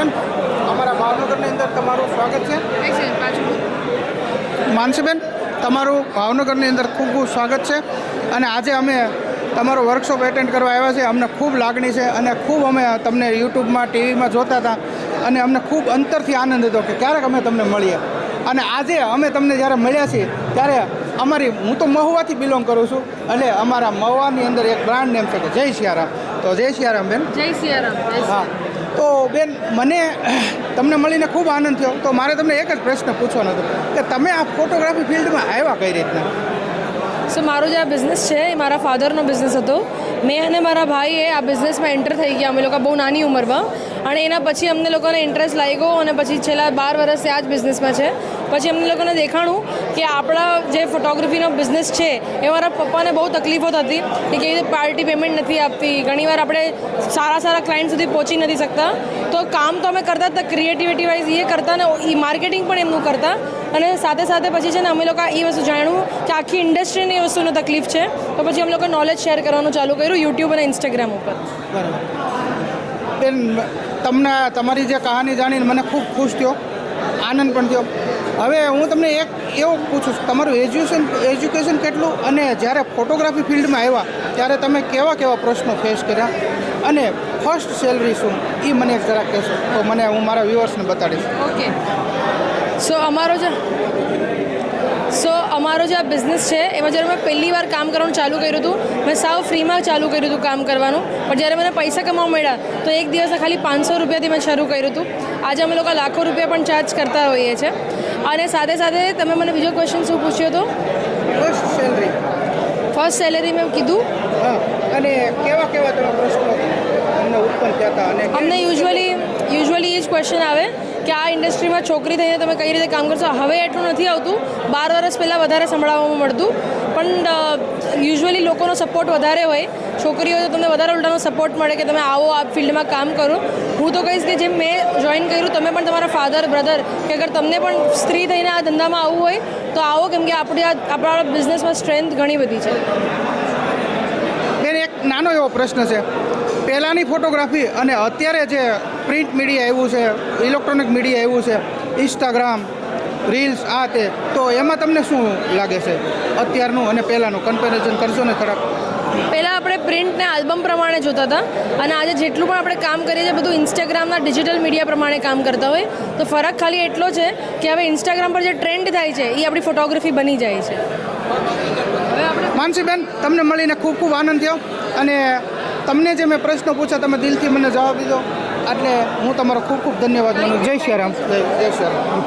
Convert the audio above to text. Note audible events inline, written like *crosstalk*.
માનસીબેન અમારા ભાવનગરની અંદર તમારું સ્વાગત છે. માનસીબેન તમારું ભાવનગરની અંદર ખૂબ ખૂબ સ્વાગત છે. અને આજે અમે તમારો વર્કશોપ એટેન્ડ કરવા આવ્યા છે અમને ખૂબ લાગણી છે અને ખૂબ અમે તમને યુટ્યુબમાં ટીવીમાં જોતા હતા. અને અમને ખૂબ અંતરથી આનંદ હતો કે ક્યારેક અમે તમને મળીએ. અને આજે અમે તમને જ્યારે મળ્યા છીએ ત્યારે અમારી હું તો મહુવાથી બિલોંગ કરું છું. એટલે અમારા મહુવાની અંદર એક બ્રાન્ડ નેમ છે કે જય સિયારામ. તો જય સિયારામ બેન. જય સિયારામ હા. તો બેન, મને *clears throat* તમને મળીને ખૂબ આનંદ થયો. તો મારે તમને એક જ પ્રશ્ન પૂછવાનો હતો કે તમે આ ફોટોગ્રાફી ફિલ્ડમાં આવ્યા કઈ રીતના? સો મારો જે આ બિઝનેસ છે, એ મારા ફાધરનો બિઝનેસ હતો. મેં અને મારા ભાઈએ આ બિઝનેસમાં એન્ટર થઈ ગયા. અમે લોકો બહુ નાની ઉંમરમાં. અને એના પછી અમને લોકોને ઇન્ટરેસ્ટ લાગ્યો અને પછી છેલ્લા બાર વર્ષથી આ જ બિઝનેસમાં છે. પછી અમને લોકોને દેખાણું કે આપણા જે ફોટોગ્રાફીનો બિઝનેસ છે, એ મારા પપ્પાને બહુ તકલીફો થતી કે કેવી રીતે પાર્ટી પેમેન્ટ નથી આપતી. ઘણીવાર આપણે સારા સારા ક્લાયન્ટ સુધી પહોંચી નથી શકતા. તો કામ તો અમે કરતા હતા ક્રિએટિવિટી વાઇઝ એ કરતા ને એ માર્કેટિંગ પણ એમનું કરતા. અને સાથે સાથે પછી છે ને અમે લોકો એ વસ્તુ જાણ્યું કે આખી ઇન્ડસ્ટ્રીની એ વસ્તુનો તકલીફ છે. તો પછી અમે લોકો નોલેજ શેર કરવાનું ચાલુ કર્યું યુટ્યુબ અને ઇન્સ્ટાગ્રામ ઉપર. બરાબર. બેન, તમને, તમારી જે કહાની જાણીને મને ખૂબ ખુશ થયો, આનંદ પણ થયો. હવે હું તમને એક એવું પૂછું છું, તમારું એજ્યુકેશન એજ્યુકેશન કેટલું અને જ્યારે ફોટોગ્રાફી ફિલ્ડમાં આવ્યા, ત્યારે તમે કેવા કેવા પ્રશ્નો ફેસ કર્યા? અને ફર્સ્ટ સેલરી શું? એ મને જરાક કહેશો. તો મને, હું મારા વ્યુઅર્સને બતાડીશ. ઓકે સો અમારો જે સો અમારો જે આ બિઝનેસ છે એમાં જ્યારે મેં પહેલી વાર કામ કરવાનું ચાલુ કર્યું હતું મેં સાવ ફ્રીમાં ચાલુ કર્યું હતું કામ કરવાનું. પણ જ્યારે મને પૈસા કમાવા મળ્યા તો એક દિવસ ખાલી પાંચસો રૂપિયાથી મેં શરૂ કર્યું હતું. આજે અમે લોકો લાખો રૂપિયા પણ ચાર્જ કરતા હોઈએ છીએ. અને સાથે સાથે તમે મને બીજો ક્વેશ્ચન શું પૂછ્યો હતો? ફર્સ્ટ સેલરી ફર્સ્ટ સેલેરી મેં કીધું. અને કેવા કેવા તમે પ્રશ્નો? તમને ઉત્પન્ન થયા હતા અને અમને યુઝ્યુઅલી યુઝ્યુઅલી એ જ ક્વેશ્ચન આવે કે આ ઇન્ડસ્ટ્રીમાં છોકરી થઈને તમે કઈ રીતે કામ કરશો? હવે એટલું નથી આવતું. બાર વર્ષ પહેલાં વધારે સંભળાવવામાં મળતું. પણ યુઝ્યુઅલી લોકોનો સપોર્ટ વધારે હોય. છોકરીઓ તો તમને વધારે ઉલટાનો સપોર્ટ મળે કે તમે આવો આ ફિલ્ડમાં કામ કરો. હું તો કહીશ કે જેમ મેં જોઈન કર્યું તમે પણ તમારા ફાધર બ્રધર કે અગર તમને પણ સ્ત્રી થઈને આ ધંધામાં આવવું હોય તો આવો કેમ કે આપણી આ આપણા બિઝનેસમાં સ્ટ્રેન્થ ઘણી બધી છે. બેન એક નાનો એવો પ્રશ્ન છે. પહેલાંની ફોટોગ્રાફી અને અત્યારે જે પ્રિન્ટ મીડિયા આવ્યું છે ઇલેક્ટ્રોનિક મીડિયા આવ્યું છે ઇન્સ્ટાગ્રામ રીલ્સ આ તે તો એમાં તમને શું લાગે છે અત્યારનું અને પહેલાંનું? કમ્પેરિઝન કરશો ને થોડાક? પહેલાં આપણે પ્રિન્ટને આલ્બમ પ્રમાણે જોતા હતા અને આજે જેટલું પણ આપણે કામ કરીએ છીએ બધું ઇન્સ્ટાગ્રામના ડિજિટલ મીડિયા પ્રમાણે કામ કરતા હોય. તો ફરક ખાલી એટલો છે કે હવે ઇન્સ્ટાગ્રામ પર જે ટ્રેન્ડ થાય છે એ આપણી ફોટોગ્રાફી બની જાય છે. માનસીબેન તમને મળીને ખૂબ ખૂબ આનંદ થયો અને તમને જે મેં પ્રશ્નો પૂછ્યા, તમે દિલથી મને જવાબ દીધો એટલે હું તમારો ખૂબ ખૂબ ધન્યવાદ માનું જય શ્રી રામ. જય શ્રી રામ.